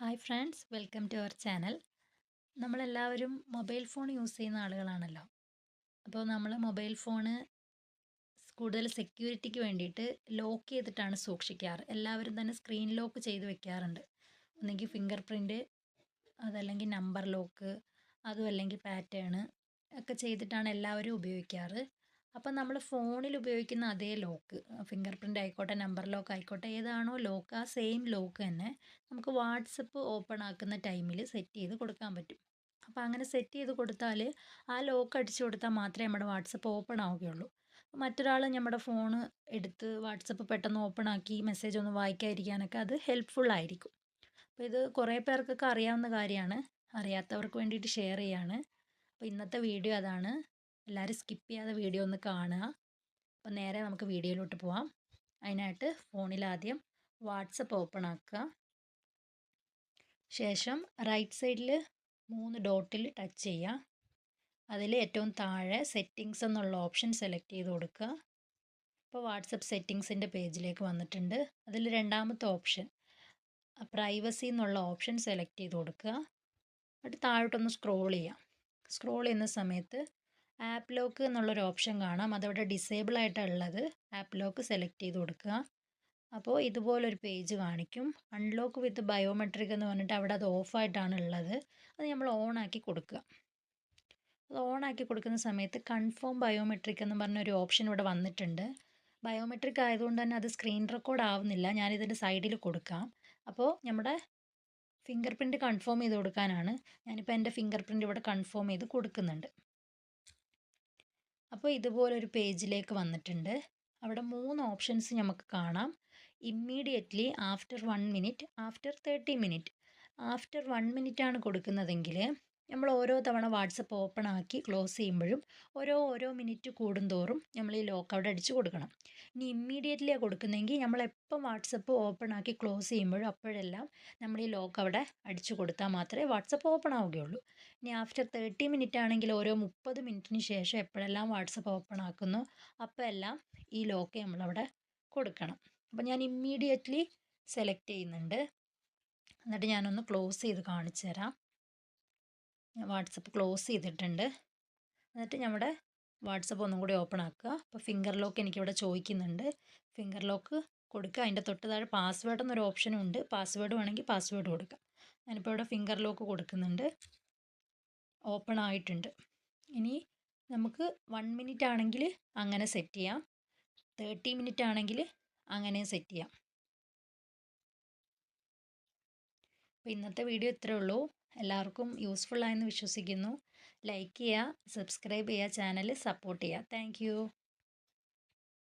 Hi friends welcome to our channel. നമ്മളെല്ലാവരും mobile phone use ചെയ്യുന്ന ആളുകളാണല്ലോ. അപ്പോൾ നമ്മൾ മൊബൈൽ ഫോണ് കൂടുതൽ സെക്യൂരിറ്റിക്ക് വേണ്ടിയിട്ട് ലോക്ക് ചെയ്തിട്ടാണ് സൂക്ഷിക്കാറ്. എല്ലാവരും തന്നെ സ്ക്രീൻ ലോക്ക് ചെയ്ത് വെക്കാറുണ്ട്. ഒന്നെങ്കിൽ ഫിംഗർ പ്രിന്റ് അതല്ലെങ്കിൽ നമ്പർ ലോക്ക് അതും അല്ലെങ്കിൽ പാറ്റേൺ ഒക്കെ ചെയ്തിട്ടാണ് എല്ലാവരും ഉപയോഗിക്കാറ്. അപ്പം നമ്മൾ ഫോണിൽ ഉപയോഗിക്കുന്ന അതേ ലോക്ക് ഫിംഗർ പ്രിന്റ് ആയിക്കോട്ടെ നമ്പർ ലോക്ക് ആയിക്കോട്ടെ ഏതാണോ ലോക്ക് ആ സെയിം ലോക്ക് തന്നെ നമുക്ക് വാട്സപ്പ് ഓപ്പൺ ആക്കുന്ന ടൈമിൽ സെറ്റ് ചെയ്ത് കൊടുക്കാൻ പറ്റും. അപ്പോൾ അങ്ങനെ സെറ്റ് ചെയ്ത് കൊടുത്താൽ ആ ലോക്ക് അടിച്ചു കൊടുത്താൽ മാത്രമേ നമ്മുടെ വാട്സപ്പ് ഓപ്പൺ ആവുകയുള്ളൂ. മറ്റൊരാൾ നമ്മുടെ ഫോൺ എടുത്ത് വാട്സപ്പ് പെട്ടെന്ന് ഓപ്പൺ ആക്കി മെസ്സേജ് ഒന്ന് വായിക്കാതിരിക്കാനൊക്കെ അത് ഹെൽപ്ഫുൾ ആയിരിക്കും. അപ്പോൾ ഇത് കുറേ പേർക്കൊക്കെ അറിയാവുന്ന കാര്യമാണ്. അറിയാത്തവർക്ക് വേണ്ടിയിട്ട് ഷെയർ ചെയ്യാണ്. അപ്പോൾ ഇന്നത്തെ വീഡിയോ അതാണ്. എല്ലാവരും സ്കിപ്പ് ചെയ്യാതെ വീഡിയോ ഒന്ന് കാണുക. അപ്പോൾ നേരെ നമുക്ക് വീഡിയോയിലോട്ട് പോവാം. അതിനായിട്ട് ഫോണിൽ ആദ്യം വാട്സപ്പ് ഓപ്പൺ ആക്കുക. ശേഷം റൈറ്റ് സൈഡിൽ മൂന്ന് ഡോട്ടിൽ ടച്ച് ചെയ്യുക. അതിൽ ഏറ്റവും താഴെ സെറ്റിങ്സ് എന്നുള്ള ഓപ്ഷൻ സെലക്ട് ചെയ്ത് കൊടുക്കുക. ഇപ്പോൾ വാട്സപ്പ് സെറ്റിങ്സിന്റെ പേജിലേക്ക് വന്നിട്ടുണ്ട്. അതിൽ രണ്ടാമത്തെ ഓപ്ഷൻ പ്രൈവസി എന്നുള്ള ഓപ്ഷൻ സെലക്ട് ചെയ്ത് കൊടുക്കുക. എന്നിട്ട് താഴോട്ടൊന്ന് സ്ക്രോൾ ചെയ്യാം. സ്ക്രോൾ ചെയ്യുന്ന സമയത്ത് ആപ്പ് ലോക്ക് എന്നുള്ളൊരു ഓപ്ഷൻ കാണാം. അതവിടെ ഡിസേബിൾ ആയിട്ടുള്ളത് ആപ്പ് ലോക്ക് സെലക്ട് ചെയ്ത് കൊടുക്കുക. അപ്പോൾ ഇതുപോലൊരു പേജ് കാണിക്കും. അൺലോക്ക് വിത്ത് ബയോമെട്രിക് എന്ന് പറഞ്ഞിട്ട് അവിടെ അത് ഓഫായിട്ടാണ് ഉള്ളത് അത് നമ്മൾ ഓൺ ആക്കി കൊടുക്കുക. അത് ഓൺ ആക്കി കൊടുക്കുന്ന സമയത്ത് കൺഫേം ബയോമെട്രിക് എന്ന് പറഞ്ഞൊരു ഓപ്ഷൻ ഇവിടെ വന്നിട്ടുണ്ട്. ബയോമെട്രിക് ആയതുകൊണ്ട് തന്നെ അത് സ്ക്രീൻ റെക്കോർഡ് ആവുന്നില്ല. ഞാനിതിന്റെ സൈഡിൽ കൊടുക്കാം. അപ്പോൾ നമ്മുടെ ഫിംഗർ പ്രിന്റ് കൺഫേം ചെയ്ത് കൊടുക്കാനാണ്. ഞാനിപ്പോൾ എന്റെ ഫിംഗർ പ്രിന്റ് ഇവിടെ കൺഫേം ചെയ്ത് കൊടുക്കുന്നുണ്ട്. അപ്പോൾ ഇതുപോലൊരു പേജിലേക്ക് വന്നിട്ടുണ്ട്. അവിടെ മൂന്ന് ഓപ്ഷൻസ് നമുക്ക് കാണാം. Immediately after one minute after thirty minute. After one minute ആണ് കൊടുക്കുന്നതെങ്കിൽ നമ്മൾ ഓരോ തവണ വാട്സപ്പ് ഓപ്പൺ ആക്കി ക്ലോസ് ചെയ്യുമ്പോഴും ഓരോ ഓരോ മിനിറ്റ് കൂടുന്തോറും നമ്മൾ ഈ ലോക്ക് അവിടെ അടിച്ച് കൊടുക്കണം. ഇനി ഇമ്മീഡിയറ്റ്ലി കൊടുക്കുന്നതെങ്കിൽ നമ്മൾ എപ്പം വാട്സപ്പ് ഓപ്പൺ ആക്കി ക്ലോസ് ചെയ്യുമ്പോഴും അപ്പോഴെല്ലാം നമ്മൾ ഈ ലോക്ക് അവിടെ അടിച്ചു കൊടുത്താൽ മാത്രമേ വാട്സപ്പ് ഓപ്പൺ ആവുകയുള്ളൂ. ഇനി ആഫ്റ്റർ തേർട്ടി മിനിറ്റ് ആണെങ്കിൽ ഓരോ മുപ്പത് മിനിറ്റിന് ശേഷം എപ്പോഴെല്ലാം വാട്സപ്പ് ഓപ്പൺ ആക്കുന്നു അപ്പോൾ എല്ലാം ഈ ലോക്ക് നമ്മളവിടെ കൊടുക്കണം. അപ്പോൾ ഞാൻ ഇമ്മീഡിയറ്റ്ലി സെലക്ട് ചെയ്യുന്നുണ്ട്. എന്നിട്ട് ഞാനൊന്ന് ക്ലോസ് ചെയ്ത് കാണിച്ചു തരാം. വാട്സപ്പ് ക്ലോസ് ചെയ്തിട്ടുണ്ട്. എന്നിട്ട് നമ്മുടെ വാട്സപ്പ് ഒന്നും കൂടി ഓപ്പൺ ആക്കുക. അപ്പോൾ ഫിംഗർ ലോക്ക് എനിക്കിവിടെ ചോദിക്കുന്നുണ്ട്. ഫിംഗർ ലോക്ക് കൊടുക്കുക. അതിന്റെ തൊട്ട് താഴെ പാസ്വേഡ് എന്നൊരു ഓപ്ഷനും ഉണ്ട്. പാസ്വേഡ് വേണമെങ്കിൽ പാസ്വേഡ് കൊടുക്കുക ഞാനിപ്പോൾ ഇവിടെ ഫിംഗർ ലോക്ക് കൊടുക്കുന്നുണ്ട്. ഓപ്പൺ ആയിട്ടുണ്ട്. ഇനി നമുക്ക് വൺ മിനിറ്റ് ആണെങ്കിൽ അങ്ങനെ സെറ്റ് ചെയ്യാം. തേർട്ടി മിനിറ്റ് ആണെങ്കിൽ അങ്ങനെ സെറ്റ് ചെയ്യാം. അപ്പോൾ ഇന്നത്തെ വീഡിയോ ഇത്രയേ ഉള്ളൂ. എല്ലാവർക്കും യൂസ്ഫുള്ളായെന്ന് വിശ്വസിക്കുന്നു. ലൈക്ക് ചെയ്യുക സബ്സ്ക്രൈബ് ചെയ്യുക ചാനൽ സപ്പോർട്ട് ചെയ്യുക. താങ്ക്